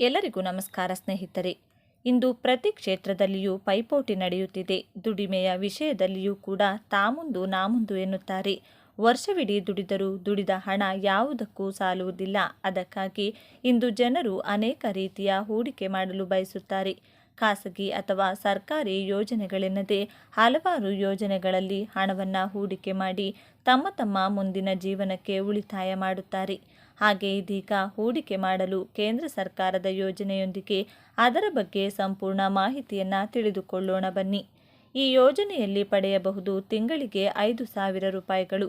ಎಲ್ಲರಿಗೂ ನಮಸ್ಕಾರ ಸ್ನೇಹಿತರೆ. ಇಂದು ಪ್ರತಿ ಕ್ಷೇತ್ರದಲ್ಲಿಯೂ ಪೈಪೋಟಿ ನಡೆಯುತ್ತಿದೆ. ದುಡಿಮೆಯ ವಿಷಯದಲ್ಲಿಯೂ ಕೂಡ ತಾಮುಂದು ನಾಮುಂದು ಎನ್ನುತ್ತಾರೆ. ವರ್ಷವಿಡೀ ದುಡಿದರೂ ದುಡಿದ ಹಣ ಯಾವುದಕ್ಕೂ ಸಾಲುವುದಿಲ್ಲ. ಅದಕ್ಕಾಗಿ ಇಂದು ಜನರು ಅನೇಕ ರೀತಿಯ ಹೂಡಿಕೆ ಮಾಡಲು ಬಯಸುತ್ತಾರೆ. ಖಾಸಗಿ ಅಥವಾ ಸರ್ಕಾರಿ ಯೋಜನೆಗಳೆನ್ನದೇ ಹಲವಾರು ಯೋಜನೆಗಳಲ್ಲಿ ಹಣವನ್ನು ಹೂಡಿಕೆ ಮಾಡಿ ತಮ್ಮ ತಮ್ಮ ಮುಂದಿನ ಜೀವನಕ್ಕೆ ಉಳಿತಾಯ ಮಾಡುತ್ತಾರೆ. ಹಾಗೆ ಇದೀಗ ಹೂಡಿಕೆ ಮಾಡಲು ಕೇಂದ್ರ ಸರ್ಕಾರದ ಯೋಜನೆಯೊಂದಿಗೆ ಅದರ ಬಗ್ಗೆ ಸಂಪೂರ್ಣ ಮಾಹಿತಿಯನ್ನು ತಿಳಿದುಕೊಳ್ಳೋಣ ಬನ್ನಿ. ಈ ಯೋಜನೆಯಲ್ಲಿ ಪಡೆಯಬಹುದು ತಿಂಗಳಿಗೆ ಐದು ಸಾವಿರ ರೂಪಾಯಿಗಳು.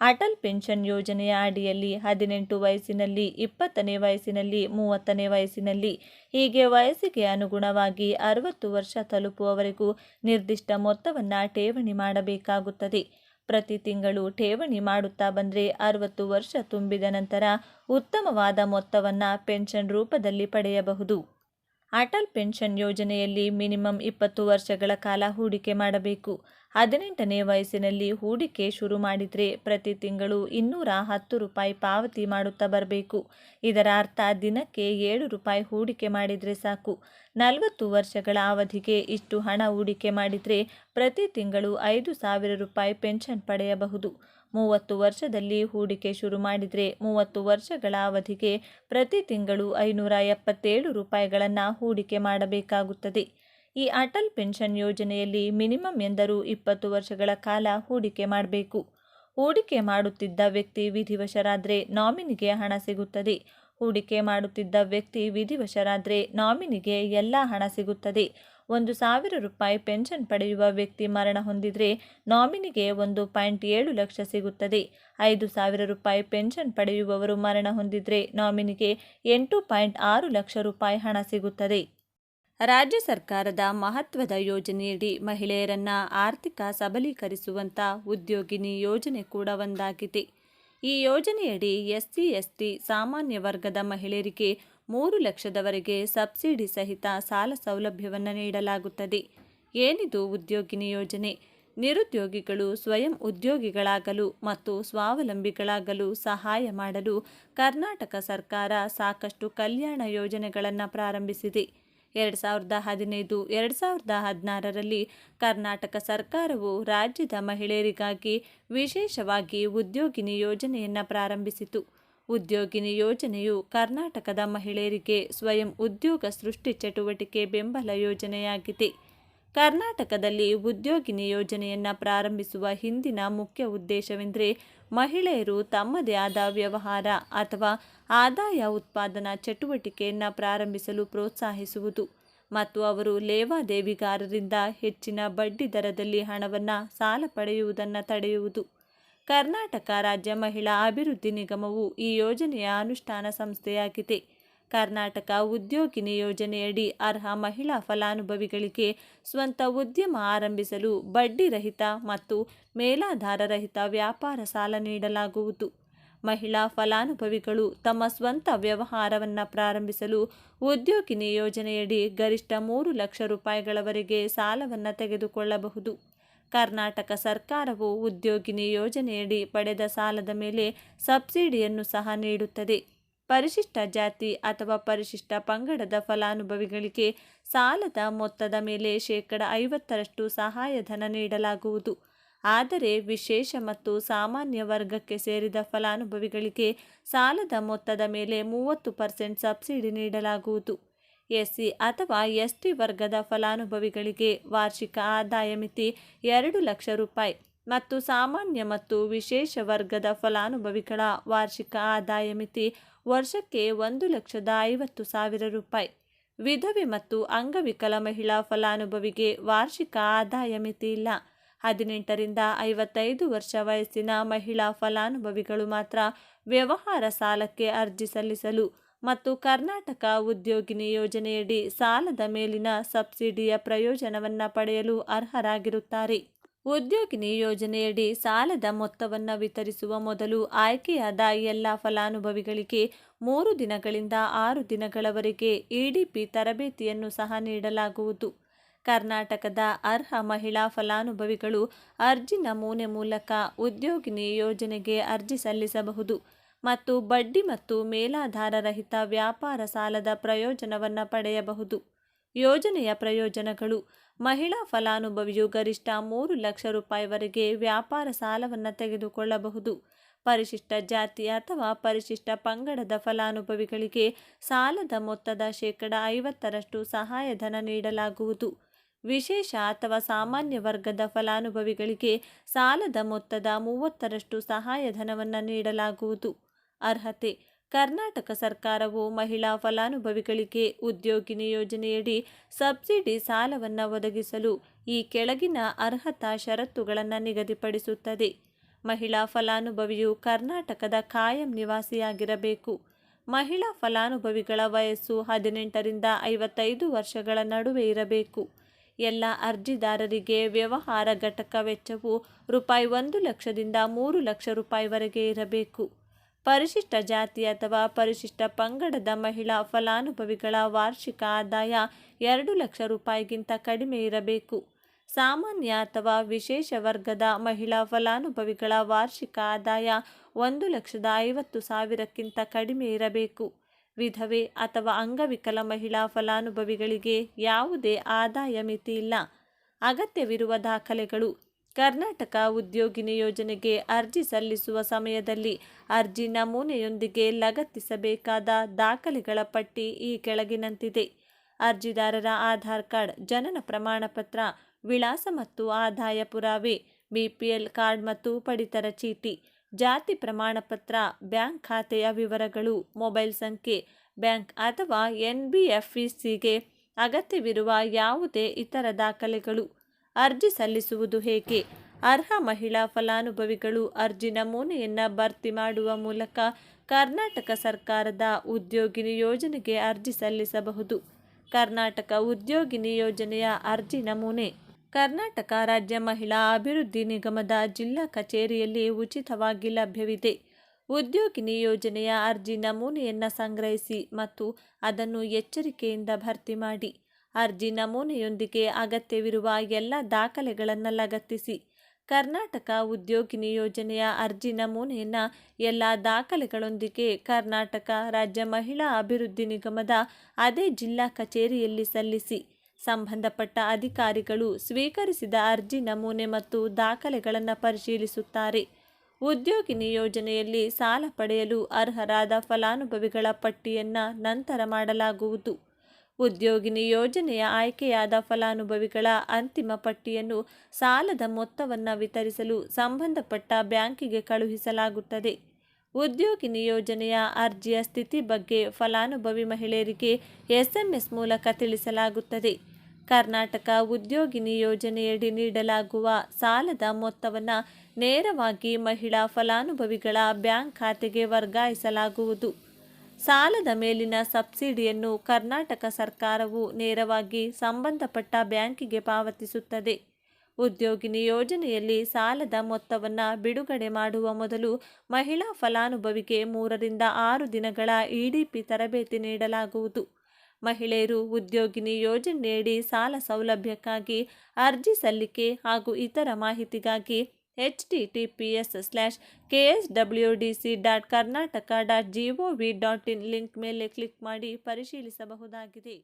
ಅಟಲ್ ಪೆನ್ಷನ್ ಯೋಜನೆಯ ಅಡಿಯಲ್ಲಿ ಹದಿನೆಂಟು ವಯಸ್ಸಿನಲ್ಲಿ, ಇಪ್ಪತ್ತನೇ ವಯಸ್ಸಿನಲ್ಲಿ, ಮೂವತ್ತನೇ ವಯಸ್ಸಿನಲ್ಲಿ, ಹೀಗೆ ವಯಸ್ಸಿಗೆ ಅನುಗುಣವಾಗಿ ಅರವತ್ತು ವರ್ಷ ತಲುಪುವವರೆಗೂ ನಿರ್ದಿಷ್ಟ ಮೊತ್ತವನ್ನು ಠೇವಣಿ ಮಾಡಬೇಕಾಗುತ್ತದೆ. ಪ್ರತಿ ತಿಂಗಳು ಠೇವಣಿ ಮಾಡುತ್ತಾ ಬಂದರೆ ಅರವತ್ತು ವರ್ಷ ತುಂಬಿದ ನಂತರ ಉತ್ತಮವಾದ ಮೊತ್ತವನ್ನು ಪೆನ್ಷನ್ ರೂಪದಲ್ಲಿ ಪಡೆಯಬಹುದು. ಅಟಲ್ ಪೆನ್ಷನ್ ಯೋಜನೆಯಲ್ಲಿ ಮಿನಿಮಮ್ ಇಪ್ಪತ್ತು ವರ್ಷಗಳ ಕಾಲ ಹೂಡಿಕೆ ಮಾಡಬೇಕು. ಹದಿನೆಂಟನೇ ವಯಸ್ಸಿನಲ್ಲಿ ಹೂಡಿಕೆ ಶುರು ಮಾಡಿದರೆ ಪ್ರತಿ ತಿಂಗಳು ಇನ್ನೂರ ಹತ್ತು ರೂಪಾಯಿ ಪಾವತಿ ಮಾಡುತ್ತಾ ಬರಬೇಕು. ಇದರ ಅರ್ಥ ದಿನಕ್ಕೆ ಏಳು ರೂಪಾಯಿ ಹೂಡಿಕೆ ಮಾಡಿದರೆ ಸಾಕು. ನಲವತ್ತು ವರ್ಷಗಳ ಅವಧಿಗೆ ಇಷ್ಟು ಹಣ ಹೂಡಿಕೆ ಮಾಡಿದರೆ ಪ್ರತಿ ತಿಂಗಳು ಐದು ಸಾವಿರ ರೂಪಾಯಿ ಪೆನ್ಷನ್ ಪಡೆಯಬಹುದು. ಮೂವತ್ತು ವರ್ಷದಲ್ಲಿ ಹೂಡಿಕೆ ಶುರು ಮಾಡಿದರೆ ಮೂವತ್ತು ವರ್ಷಗಳ ಅವಧಿಗೆ ಪ್ರತಿ ತಿಂಗಳು ಐನೂರ ಎಪ್ಪತ್ತೇಳು ರೂಪಾಯಿಗಳನ್ನು ಹೂಡಿಕೆ ಮಾಡಬೇಕಾಗುತ್ತದೆ. ಈ ಅಟಲ್ ಪೆನ್ಷನ್ ಯೋಜನೆಯಲ್ಲಿ ಮಿನಿಮಮ್ ಎಂದರೂ ಇಪ್ಪತ್ತು ವರ್ಷಗಳ ಕಾಲ ಹೂಡಿಕೆ ಮಾಡಬೇಕು. ಹೂಡಿಕೆ ಮಾಡುತ್ತಿದ್ದ ವ್ಯಕ್ತಿ ವಿಧಿವಶರಾದರೆ ನಾಮಿನಿಗೆ ಹಣ ಸಿಗುತ್ತದೆ. ಹೂಡಿಕೆ ಮಾಡುತ್ತಿದ್ದ ವ್ಯಕ್ತಿ ವಿಧಿವಶರಾದರೆ ನಾಮಿನಿಗೆ ಎಲ್ಲ ಹಣ ಸಿಗುತ್ತದೆ. ಒಂದು ಸಾವಿರ ರೂಪಾಯಿ ಪೆನ್ಷನ್ ಪಡೆಯುವ ವ್ಯಕ್ತಿ ಮರಣ ಹೊಂದಿದರೆ ನಾಮಿನಿಗೆ ಒಂದು ಪಾಯಿಂಟ್ ಏಳು ಲಕ್ಷ ಸಿಗುತ್ತದೆ. ಐದು ಸಾವಿರ ರೂಪಾಯಿ ಪೆನ್ಷನ್ ಪಡೆಯುವವರು ಮರಣ ಹೊಂದಿದರೆ ನಾಮಿನಿಗೆ ಎಂಟು ಪಾಯಿಂಟ್ ಆರು ಲಕ್ಷ ರೂಪಾಯಿ ಹಣ ಸಿಗುತ್ತದೆ. ರಾಜ್ಯ ಸರ್ಕಾರದ ಮಹತ್ವದ ಯೋಜನೆಯಡಿ ಮಹಿಳೆಯರನ್ನ ಆರ್ಥಿಕ ಸಬಲೀಕರಿಸುವಂಥ ಉದ್ಯೋಗಿನಿ ಯೋಜನೆ ಕೂಡ ಒಂದಾಗಿದೆ. ಈ ಯೋಜನೆಯಡಿ ಎಸ್ಸಿ, ಎಸ್ಟಿ, ಸಾಮಾನ್ಯ ವರ್ಗದ ಮಹಿಳೆಯರಿಗೆ ಮೂರು ಲಕ್ಷದವರೆಗೆ ಸಬ್ಸಿಡಿ ಸಹಿತ ಸಾಲ ಸೌಲಭ್ಯವನ್ನು ನೀಡಲಾಗುತ್ತದೆ. ಏನಿದು ಉದ್ಯೋಗಿನಿ ಯೋಜನೆ? ನಿರುದ್ಯೋಗಿಗಳು ಸ್ವಯಂ ಉದ್ಯೋಗಿಗಳಾಗಲು ಮತ್ತು ಸ್ವಾವಲಂಬಿಗಳಾಗಲು ಸಹಾಯ ಮಾಡಲು ಕರ್ನಾಟಕ ಸರ್ಕಾರ ಸಾಕಷ್ಟು ಕಲ್ಯಾಣ ಯೋಜನೆಗಳನ್ನು ಪ್ರಾರಂಭಿಸಿದೆ. ಎರಡು ಸಾವಿರದ ಹದಿನೈದು, ಎರಡು ಸಾವಿರದ ಹದಿನಾರರಲ್ಲಿ ಕರ್ನಾಟಕ ಸರ್ಕಾರವು ರಾಜ್ಯದ ಮಹಿಳೆಯರಿಗಾಗಿ ವಿಶೇಷವಾಗಿ ಉದ್ಯೋಗಿನಿ ಯೋಜನೆಯನ್ನು ಪ್ರಾರಂಭಿಸಿತು. ಉದ್ಯೋಗಿನಿ ಯೋಜನೆಯು ಕರ್ನಾಟಕದ ಮಹಿಳೆಯರಿಗೆ ಸ್ವಯಂ ಉದ್ಯೋಗ ಸೃಷ್ಟಿ ಚಟುವಟಿಕೆ ಬೆಂಬಲ ಯೋಜನೆಯಾಗಿದೆ. ಕರ್ನಾಟಕದಲ್ಲಿ ಉದ್ಯೋಗಿನಿ ಯೋಜನೆಯನ್ನು ಪ್ರಾರಂಭಿಸುವ ಹಿಂದಿನ ಮುಖ್ಯ ಉದ್ದೇಶವೆಂದರೆ ಮಹಿಳೆಯರು ತಮ್ಮದೇ ಆದ ವ್ಯವಹಾರ ಅಥವಾ ಆದಾಯ ಉತ್ಪಾದನಾ ಚಟುವಟಿಕೆಯನ್ನು ಪ್ರಾರಂಭಿಸಲು ಪ್ರೋತ್ಸಾಹಿಸುವುದು ಮತ್ತು ಅವರು ಲೇವಾದೇವಿಗಾರರಿಂದ ಹೆಚ್ಚಿನ ಬಡ್ಡಿ ದರದಲ್ಲಿ ಹಣವನ್ನು ಸಾಲ ಪಡೆಯುವುದನ್ನು ತಡೆಯುವುದು. ಕರ್ನಾಟಕ ರಾಜ್ಯ ಮಹಿಳಾ ಅಭಿವೃದ್ಧಿ ನಿಗಮವು ಈ ಯೋಜನೆಯ ಅನುಷ್ಠಾನ ಸಂಸ್ಥೆಯಾಗಿದೆ. ಕರ್ನಾಟಕ ಉದ್ಯೋಗಿನಿ ಯೋಜನೆಯಡಿ ಅರ್ಹ ಮಹಿಳಾ ಫಲಾನುಭವಿಗಳಿಗೆ ಸ್ವಂತ ಉದ್ಯಮ ಆರಂಭಿಸಲು ಬಡ್ಡಿ ರಹಿತ ಮತ್ತು ಮೇಲಾಧಾರರಹಿತ ವ್ಯಾಪಾರ ಸಾಲ ನೀಡಲಾಗುವುದು. ಮಹಿಳಾ ಫಲಾನುಭವಿಗಳು ತಮ್ಮ ಸ್ವಂತ ವ್ಯವಹಾರವನ್ನು ಪ್ರಾರಂಭಿಸಲು ಉದ್ಯೋಗಿನಿ ಯೋಜನೆಯಡಿ ಗರಿಷ್ಠ ಮೂರು ಲಕ್ಷ ರೂಪಾಯಿಗಳವರೆಗೆ ಸಾಲವನ್ನು ತೆಗೆದುಕೊಳ್ಳಬಹುದು. ಕರ್ನಾಟಕ ಸರ್ಕಾರವು ಉದ್ಯೋಗಿನಿ ಯೋಜನೆಯಡಿ ಪಡೆದ ಸಾಲದ ಮೇಲೆ ಸಬ್ಸಿಡಿಯನ್ನು ಸಹ ನೀಡುತ್ತದೆ. ಪರಿಶಿಷ್ಟ ಜಾತಿ ಅಥವಾ ಪರಿಶಿಷ್ಟ ಪಂಗಡದ ಫಲಾನುಭವಿಗಳಿಗೆ ಸಾಲದ ಮೊತ್ತದ ಮೇಲೆ ಶೇಕಡ ಐವತ್ತರಷ್ಟು ಸಹಾಯಧನ ನೀಡಲಾಗುವುದು. ಆದರೆ ವಿಶೇಷ ಮತ್ತು ಸಾಮಾನ್ಯ ವರ್ಗಕ್ಕೆ ಸೇರಿದ ಫಲಾನುಭವಿಗಳಿಗೆ ಸಾಲದ ಮೊತ್ತದ ಮೇಲೆ ಮೂವತ್ತು ಪರ್ಸೆಂಟ್ ಸಬ್ಸಿಡಿ ನೀಡಲಾಗುವುದು. ಎಸ್ಸಿ ಅಥವಾ ಎಸ್ಟಿ ವರ್ಗದ ಫಲಾನುಭವಿಗಳಿಗೆ ವಾರ್ಷಿಕ ಆದಾಯ ಮಿತಿ ಎರಡು ಲಕ್ಷ ರೂಪಾಯಿ. ಮತ್ತು ಸಾಮಾನ್ಯ ಮತ್ತು ವಿಶೇಷ ವರ್ಗದ ಫಲಾನುಭವಿಗಳ ವಾರ್ಷಿಕ ಆದಾಯ ಮಿತಿ ವರ್ಷಕ್ಕೆ ಒಂದು ಲಕ್ಷದ ಐವತ್ತು ಸಾವಿರ ರೂಪಾಯಿ. ವಿಧವೆ ಮತ್ತು ಅಂಗವಿಕಲ ಮಹಿಳಾ ಫಲಾನುಭವಿಗೆ ವಾರ್ಷಿಕ ಆದಾಯ ಮಿತಿ ಇಲ್ಲ. ಹದಿನೆಂಟರಿಂದ ಐವತ್ತೈದು ವರ್ಷ ವಯಸ್ಸಿನ ಮಹಿಳಾ ಫಲಾನುಭವಿಗಳು ಮಾತ್ರ ವ್ಯವಹಾರ ಸಾಲಕ್ಕೆ ಅರ್ಜಿ ಸಲ್ಲಿಸಲು ಮತ್ತು ಕರ್ನಾಟಕ ಉದ್ಯೋಗಿನಿ ಯೋಜನೆಯಡಿ ಸಾಲದ ಮೇಲಿನ ಸಬ್ಸಿಡಿಯ ಪ್ರಯೋಜನವನ್ನು ಪಡೆಯಲು ಅರ್ಹರಾಗಿರುತ್ತಾರೆ. ಉದ್ಯೋಗಿನಿ ಯೋಜನೆಯಡಿ ಸಾಲದ ಮೊತ್ತವನ್ನು ವಿತರಿಸುವ ಮೊದಲು ಆಯ್ಕೆಯಾದ ಎಲ್ಲ ಫಲಾನುಭವಿಗಳಿಗೆ ಮೂರು ದಿನಗಳಿಂದ ಆರು ದಿನಗಳವರೆಗೆ ಇಡಿಪಿ ತರಬೇತಿಯನ್ನು ಸಹ ನೀಡಲಾಗುವುದು. ಕರ್ನಾಟಕದ ಅರ್ಹ ಮಹಿಳಾ ಫಲಾನುಭವಿಗಳು ಅರ್ಜಿ ನಮೂನೆ ಮೂಲಕ ಉದ್ಯೋಗಿನಿ ಯೋಜನೆಗೆ ಅರ್ಜಿ ಸಲ್ಲಿಸಬಹುದು ಮತ್ತು ಬಡ್ಡಿ ಮತ್ತು ಮೇಲಾಧಾರರಹಿತ ವ್ಯಾಪಾರ ಸಾಲದ ಪ್ರಯೋಜನವನ್ನು ಪಡೆಯಬಹುದು. ಯೋಜನೆಯ ಪ್ರಯೋಜನಗಳು. ಮಹಿಳಾ ಫಲಾನುಭವಿಯು ಗರಿಷ್ಠ ಮೂರು ಲಕ್ಷ ರೂಪಾಯಿವರೆಗೆ ವ್ಯಾಪಾರ ಸಾಲವನ್ನು ತೆಗೆದುಕೊಳ್ಳಬಹುದು. ಪರಿಶಿಷ್ಟ ಜಾತಿ ಅಥವಾ ಪರಿಶಿಷ್ಟ ಪಂಗಡದ ಫಲಾನುಭವಿಗಳಿಗೆ ಸಾಲದ ಮೊತ್ತದ ಶೇಕಡ ಐವತ್ತರಷ್ಟು ಸಹಾಯಧನ ನೀಡಲಾಗುವುದು. ವಿಶೇಷ ಅಥವಾ ಸಾಮಾನ್ಯ ವರ್ಗದ ಫಲಾನುಭವಿಗಳಿಗೆ ಸಾಲದ ಮೊತ್ತದ ಮೂವತ್ತರಷ್ಟು ಸಹಾಯಧನವನ್ನು ನೀಡಲಾಗುವುದು. ಅರ್ಹತೆ ಕರ್ನಾಟಕ ಸರ್ಕಾರವು ಮಹಿಳಾ ಫಲಾನುಭವಿಗಳಿಗೆ ಉದ್ಯೋಗಿನಿ ಯೋಜನೆಯಡಿ ಸಬ್ಸಿಡಿ ಸಾಲವನ್ನು ಒದಗಿಸಲು ಈ ಕೆಳಗಿನ ಅರ್ಹತಾ ಷರತ್ತುಗಳನ್ನು ನಿಗದಿಪಡಿಸುತ್ತದೆ. ಮಹಿಳಾ ಫಲಾನುಭವಿಯು ಕರ್ನಾಟಕದ ಕಾಯಂ ನಿವಾಸಿಯಾಗಿರಬೇಕು. ಮಹಿಳಾ ಫಲಾನುಭವಿಗಳ ವಯಸ್ಸು ಹದಿನೆಂಟರಿಂದ ಐವತ್ತೈದು ವರ್ಷಗಳ ನಡುವೆ ಇರಬೇಕು. ಎಲ್ಲ ಅರ್ಜಿದಾರರಿಗೆ ವ್ಯವಹಾರ ಘಟಕ ವೆಚ್ಚವು ರೂಪಾಯಿ ಒಂದು ಲಕ್ಷದಿಂದ ಮೂರು ಲಕ್ಷ ರೂಪಾಯಿವರೆಗೆ ಇರಬೇಕು. ಪರಿಶಿಷ್ಟ ಜಾತಿ ಅಥವಾ ಪರಿಶಿಷ್ಟ ಪಂಗಡದ ಮಹಿಳಾ ಫಲಾನುಭವಿಗಳ ವಾರ್ಷಿಕ ಆದಾಯ ಎರಡು ಲಕ್ಷ ರೂಪಾಯಿಗಿಂತ ಕಡಿಮೆ ಇರಬೇಕು. ಸಾಮಾನ್ಯ ಅಥವಾ ವಿಶೇಷ ವರ್ಗದ ಮಹಿಳಾ ಫಲಾನುಭವಿಗಳ ವಾರ್ಷಿಕ ಆದಾಯ ಒಂದು ಲಕ್ಷದ ಐವತ್ತು ಸಾವಿರಕ್ಕಿಂತ ಕಡಿಮೆ ಇರಬೇಕು. ವಿಧವೆ ಅಥವಾ ಅಂಗವಿಕಲ ಮಹಿಳಾ ಫಲಾನುಭವಿಗಳಿಗೆ ಯಾವುದೇ ಆದಾಯ ಮಿತಿ ಇಲ್ಲ. ಅಗತ್ಯವಿರುವ ದಾಖಲೆಗಳು ಕರ್ನಾಟಕ ಉದ್ಯೋಗಿನಿ ಯೋಜನೆಗೆ ಅರ್ಜಿ ಸಲ್ಲಿಸುವ ಸಮಯದಲ್ಲಿ ಅರ್ಜಿ ನಮೂನೆಯೊಂದಿಗೆ ಲಗತ್ತಿಸಬೇಕಾದ ದಾಖಲೆಗಳ ಪಟ್ಟಿ ಈ ಕೆಳಗಿನಂತಿದೆ. ಅರ್ಜಿದಾರರ ಆಧಾರ್ ಕಾರ್ಡ್, ಜನನ ಪ್ರಮಾಣ ಪತ್ರ ವಿಳಾಸ ಮತ್ತು ಆದಾಯ ಪುರಾವೆ ಬಿಪಿಎಲ್ ಕಾರ್ಡ್ ಮತ್ತು ಪಡಿತರ ಚೀಟಿ, ಜಾತಿ ಪ್ರಮಾಣ ಪತ್ರ ಬ್ಯಾಂಕ್ ಖಾತೆಯ ವಿವರಗಳು, ಮೊಬೈಲ್ ಸಂಖ್ಯೆ, ಬ್ಯಾಂಕ್ ಅಥವಾ ಎನ್ ಬಿ ಎಫ್ ಸಿಗೆ ಅಗತ್ಯವಿರುವ ಯಾವುದೇ ಇತರ ದಾಖಲೆಗಳು. ಅರ್ಜಿ ಸಲ್ಲಿಸುವುದು ಹೇಗೆ? ಅರ್ಹ ಮಹಿಳಾ ಫಲಾನುಭವಿಗಳು ಅರ್ಜಿ ನಮೂನೆಯನ್ನು ಭರ್ತಿ ಮಾಡುವ ಮೂಲಕ ಕರ್ನಾಟಕ ಸರ್ಕಾರದ ಉದ್ಯೋಗಿನಿ ಯೋಜನೆಗೆ ಅರ್ಜಿ ಸಲ್ಲಿಸಬಹುದು. ಕರ್ನಾಟಕ ಉದ್ಯೋಗಿನಿ ಯೋಜನೆಯ ಅರ್ಜಿ ನಮೂನೆ. ಕರ್ನಾಟಕ ರಾಜ್ಯ ಮಹಿಳಾ ಅಭಿವೃದ್ಧಿ ನಿಗಮದ ಜಿಲ್ಲಾ ಕಚೇರಿಯಲ್ಲಿ ಉಚಿತವಾಗಿ ಲಭ್ಯವಿದೆ. ಉದ್ಯೋಗಿನಿ ಯೋಜನೆಯ ಅರ್ಜಿ ನಮೂನೆಯನ್ನು ಸಂಗ್ರಹಿಸಿ ಮತ್ತು ಅದನ್ನು ಎಚ್ಚರಿಕೆಯಿಂದ ಭರ್ತಿ ಮಾಡಿ. ಅರ್ಜಿ ನಮೂನೆಯೊಂದಿಗೆ ಅಗತ್ಯವಿರುವ ಎಲ್ಲ ದಾಖಲೆಗಳನ್ನು ಲಗತ್ತಿಸಿ ಕರ್ನಾಟಕ ಉದ್ಯೋಗಿನಿ ಯೋಜನೆಯ ಅರ್ಜಿ ನಮೂನೆಯನ್ನು ಎಲ್ಲ ದಾಖಲೆಗಳೊಂದಿಗೆ ಕರ್ನಾಟಕ ರಾಜ್ಯ ಮಹಿಳಾ ಅಭಿವೃದ್ಧಿ ನಿಗಮದ ಅದೇ ಜಿಲ್ಲಾ ಕಚೇರಿಯಲ್ಲಿ ಸಲ್ಲಿಸಿ. ಸಂಬಂಧಪಟ್ಟ ಅಧಿಕಾರಿಗಳು ಸ್ವೀಕರಿಸಿದ ಅರ್ಜಿ ನಮೂನೆ ಮತ್ತು ದಾಖಲೆಗಳನ್ನು ಪರಿಶೀಲಿಸುತ್ತಾರೆ. ಉದ್ಯೋಗಿನಿ ಯೋಜನೆಯಲ್ಲಿ ಸಾಲ ಪಡೆಯಲು ಅರ್ಹರಾದ ಫಲಾನುಭವಿಗಳ ಪಟ್ಟಿಯನ್ನು ನಂತರ ಮಾಡಲಾಗುವುದು. ಉದ್ಯೋಗಿನಿ ಯೋಜನೆಯ ಆಯ್ಕೆಯಾದ ಫಲಾನುಭವಿಗಳ ಅಂತಿಮ ಪಟ್ಟಿಯನ್ನು ಸಾಲದ ಮೊತ್ತವನ್ನು ವಿತರಿಸಲು ಸಂಬಂಧಪಟ್ಟ ಬ್ಯಾಂಕಿಗೆ ಕಳುಹಿಸಲಾಗುತ್ತದೆ. ಉದ್ಯೋಗಿನಿ ಯೋಜನೆಯ ಅರ್ಜಿಯ ಸ್ಥಿತಿ ಬಗ್ಗೆ ಫಲಾನುಭವಿ ಮಹಿಳೆಯರಿಗೆ ಎಸ್ಎಂಎಸ್ ಮೂಲಕ ತಿಳಿಸಲಾಗುತ್ತದೆ. ಕರ್ನಾಟಕ ಉದ್ಯೋಗಿನಿ ಯೋಜನೆಯಡಿ ನೀಡಲಾಗುವ ಸಾಲದ ಮೊತ್ತವನ್ನು ನೇರವಾಗಿ ಮಹಿಳಾ ಫಲಾನುಭವಿಗಳ ಬ್ಯಾಂಕ್ ಖಾತೆಗೆ ವರ್ಗಾಯಿಸಲಾಗುವುದು. ಸಾಲದ ಮೇಲಿನ ಸಬ್ಸಿಡಿಯನ್ನು ಕರ್ನಾಟಕ ಸರ್ಕಾರವು ನೇರವಾಗಿ ಸಂಬಂಧಪಟ್ಟ ಬ್ಯಾಂಕಿಗೆ ಪಾವತಿಸುತ್ತದೆ. ಉದ್ಯೋಗಿನಿ ಯೋಜನೆಯಲ್ಲಿ ಸಾಲದ ಮೊತ್ತವನ್ನು ಬಿಡುಗಡೆ ಮಾಡುವ ಮೊದಲು ಮಹಿಳಾ ಫಲಾನುಭವಿಗೆ ಮೂರರಿಂದ ಆರು ದಿನಗಳ ಇಡಿಪಿ ತರಬೇತಿ ನೀಡಲಾಗುವುದು. ಮಹಿಳೆಯರು ಉದ್ಯೋಗಿನಿ ಯೋಜನೆಯಡಿ ಸಾಲ ಸೌಲಭ್ಯಕ್ಕಾಗಿ ಅರ್ಜಿ ಸಲ್ಲಿಕೆ ಹಾಗೂ ಇತರ ಮಾಹಿತಿಗಾಗಿ H T T P S slash K S W D C dot Karnataka dot G O V dot in link ಮೇಲೆ ಕ್ಲಿಕ್ ಮಾಡಿ ಪರಿಶೀಲಿಸಬಹುದಾಗಿದೆ.